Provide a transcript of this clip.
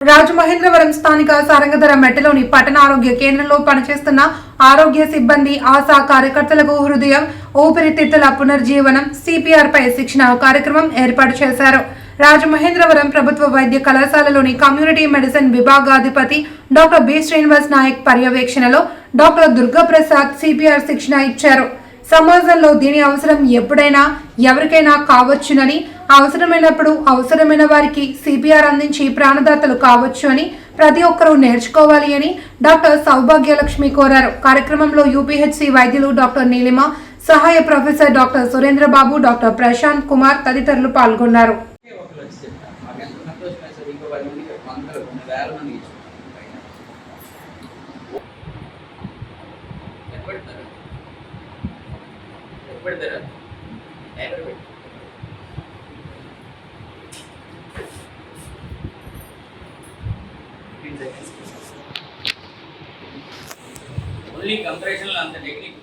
రాజమహేంద్రవరం స్థానిక సారంగధర మెట్టలోని పట్టణ ఆరోగ్య కేంద్రంలో పనిచేస్తున్న ఆరోగ్య సిబ్బంది ఆశా కార్యకర్తలకు హృదయం ఊపిరితిత్తుల పునర్జీవనం సిపిఆర్ పై శిక్షణ కార్యక్రమం ఏర్పాటు చేశారు. రాజమహేంద్రవరం ప్రభుత్వ వైద్య కళాశాలలోని కమ్యూనిటీ మెడిసిన్ విభాగాధిపతి డాక్టర్ బి శ్రీనివాస్ నాయక్ పర్యవేక్షణలో డాక్టర్ దుర్గాప్రసాద్ సిపిఆర్ శిక్షణ ఇచ్చారు. సమాజంలో దీని అవసరం ఎప్పుడైనా ఎవరికైనా కావచ్చునని అవసరమైనప్పుడు అవసరమైన వారికి సిపిఆర్ అందించి ప్రాణదాతలు కావచ్చు అని ప్రతి ఒక్కరూ నేర్చుకోవాలి అని డాక్టర్ సౌభాగ్యలక్ష్మి కోరారు. కార్యక్రమంలో యూపీహెచ్సి వైద్యులు డాక్టర్ నీలిమ సహాయ professor doctor Surendrababu doctor Prashant Kumar తదితరులు పాల్గొన్నారు. ఒకరు వచ్చి చెప్తారు మాకు ఎంత సంతోషమే సార్ ఇంకో పది మంది ఇక్కడ వందలు కొన్ని వేల మంది ఇచ్చుకుంటారు పైన ఎక్కడెడతారు ఎక్కడెడతారు ఎక్కడ పెట్టు ఓన్లీ కంప్రెషన్లో అంత టెక్నిక్